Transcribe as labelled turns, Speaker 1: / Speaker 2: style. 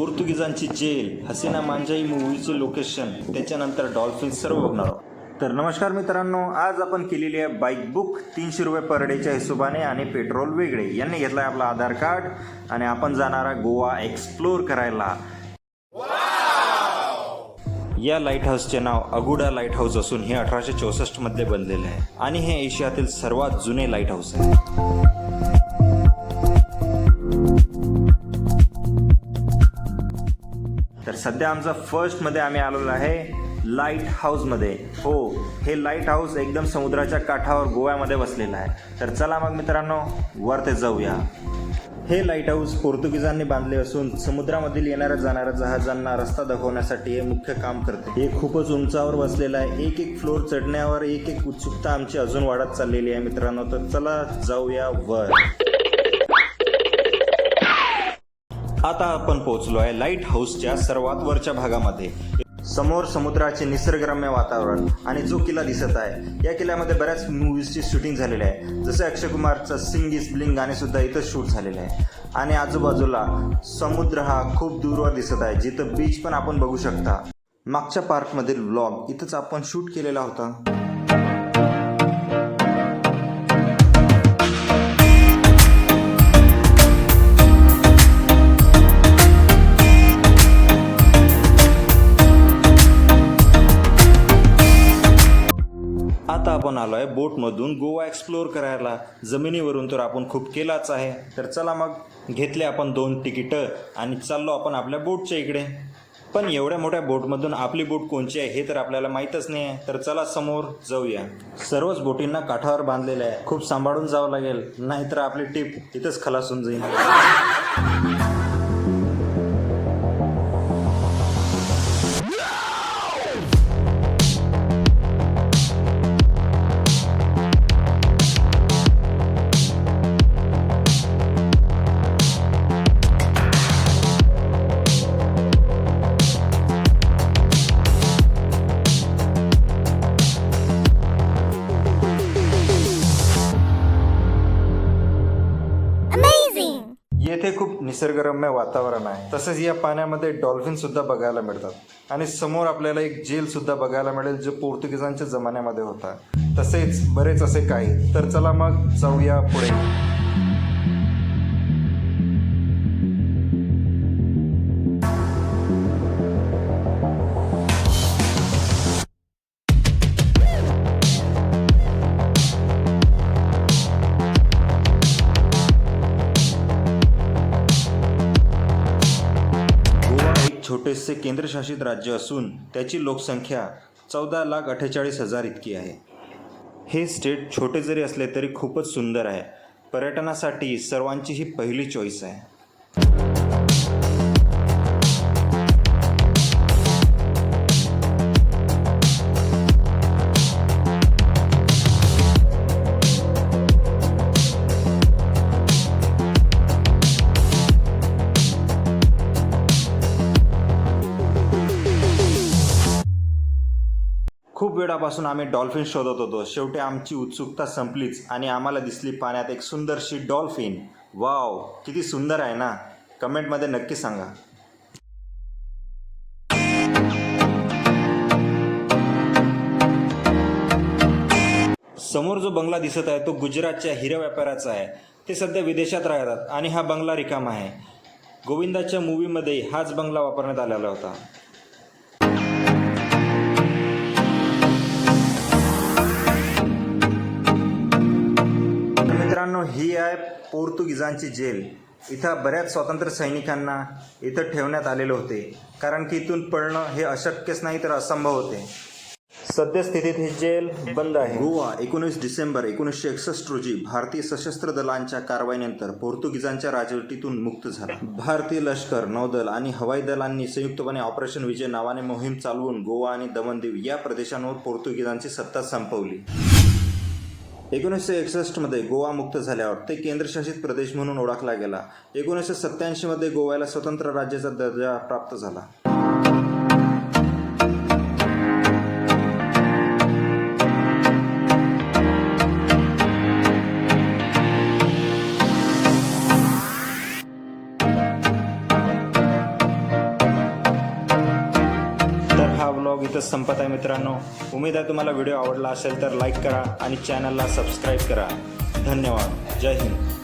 Speaker 1: पोर्तुगीजांची jail Haseena मांजाई मूवीचे location त्याच्यानंतर डॉल्फिन सर्व बघणार आहोत. तर नमस्कार मित्रांनो आज आपण केलेली आहे बाईक बुक तीनशे रुपये पर डेच्या हिशोबाने आणि पेट्रोल वेगळे. यांनी घेतला आहे आपला आधार कार्ड आणि आपण जाणार आहे गोवा एक्सप्लोर करायला. या लाइट हाऊसचे नाव अगुडा लाइट हाऊस असून हे अठराशे चौसष्टमध्ये बनलेले आहे. आणि हे एशियातील सर्वात जुने लाइट हाऊस आहे. तर सध्या आमचा फर्स्टमध्ये आम्ही आलेलो आहे लाइट हाऊसमध्ये हो हे लाइट हाऊस एकदम समुद्राच्या काठावर गोव्यामध्ये बसलेलं आहे. तर चला मग मित्रांनो वर ते जाऊया. हे लाइट हाऊस पोर्तुगीजांनी बांधले असून समुद्रामधील येणाऱ्या जाणाऱ्या जहाजांना रस्ता दाखवण्यासाठी हे मुख्य काम करते. हे खूपच उंचावर बसलेलं आहे. एक एक फ्लोर चढण्यावर एक एक उत्सुकता आमची अजून वाढत चाललेली आहे मित्रांनो. तर चला जाऊया वर. आता आपण पोहोचलो आहे लाइट हाऊसच्या सर्वात वरच्या भागामध्ये. समोर समुद्राचे निसर्गरम्य वातावरण आणि जो किल्ला दिसत आहे या किल्ल्यामध्ये बऱ्याच मूवीजची शूटिंग झालेली आहे. जसं अक्षय कुमारचं सिंग इज ब्लिंग गाणे सुद्धा इथं शूट झालेलं आहे. आणि आजूबाजूला समुद्र हा खूप दूरवर दिसत आहे जिथं बीच पण आपण बघू शकता. मागच्या पार्कमधील व्लॉग इथंच आपण शूट केलेला होता. आलो आहे बोटमधून गोवा एक्सप्लोअर करायला जमिनीवरून तर आपण खूप केलाच आहे. तर चला मग घेतले आपण दोन तिकीटं आणि चाललो आपण आपल्या बोटच्या इकडे. पण एवढ्या मोठ्या बोटमधून आपली बोट कोणची आहे हे तर आपल्याला माहीतच नाही आहे. तर चला समोर जाऊया. सर्वच बोटींना काठावर बांधलेल्या आहे. खूप सांभाळून जावं लागेल. नाहीतर आपली टीप इथंच खलास होऊन जाईल. येथे खूप निसर्गरम्य वातावरण आहे. तसेच या पाण्यामध्ये डॉल्फिन सुद्धा बघायला मिळतात. आणि समोर आपल्याला एक जेल सुद्धा बघायला मिळेल जो पोर्तुगीजांच्या जमान्यामध्ये होता. तसेच बरेच असे काही. तर चला मग जाऊया पुढे. छोटेसे केंद्रशासित राज्य असून त्याची लोकसंख्या चौदा लाख अठ्ठेचाळीस हजार इतकी आहे. हे स्टेट छोटे जरी असले तरी खूपच सुंदर आहे. पर्यटनासाठी सर्वांची ही पहिली चॉईस आहे. वेळापासून आम्ही डॉल्फिन शोधत होतो. शेवटी आमची उत्सुकता संपलीच आणि आम्हाला दिसली पाण्यात एक सुंदरशी डॉल्फिन. वाव किती सुंदर आहे ना? कमेंटमध्ये नक्की सांगा. समोर जो बंगला दिसत आहे तो गुजरातच्या हिरा व्यापाराचा आहे. ते सध्या विदेशात राहतात आणि हा बंगला रिकामा आहे. गोविंदाच्या मूवीमध्ये हाच बंगला वापरण्यात आलेला होता. मित्रांनो ही आहे पोर्तुगीजांची जेल. इथं बऱ्याच स्वातंत्र्य सैनिकांना इथं ठेवण्यात आलेले होते. कारण की इथून पळणं हे अशक्यच नाही तर असंभव होते. सद्यस्थितीत ही जेल बंद आहे. गोवा एकोणीस डिसेंबर एकोणीसशे एकसष्ट रोजी भारतीय सशस्त्र दलांच्या कारवाईनंतर पोर्तुगीजांच्या राजवटीतून मुक्त झाला. भारतीय लष्कर नौदल आणि हवाई दलांनी संयुक्तपणे ऑपरेशन विजय नावाने मोहीम चालवून गोवा आणि दमनदीव या प्रदेशांवर पोर्तुगीजांची सत्ता संपवली. एकोणीसशे एकसष्टमध्ये गोवा मुक्त झाल्यावर ते केंद्रशासित प्रदेश म्हणून ओळखला गेला. एकोणीसशे सत्त्याऐंशीमध्ये गोव्याला स्वतंत्र राज्याचा दर्जा प्राप्त झाला. व्लॉग संपत आहे मित्रांनो. उमेद आहे तुम्हाला व्हिडिओ आवडला असेल तर लाईक करा आणि चॅनलला सबस्क्राईब करा. धन्यवाद. जय हिंद.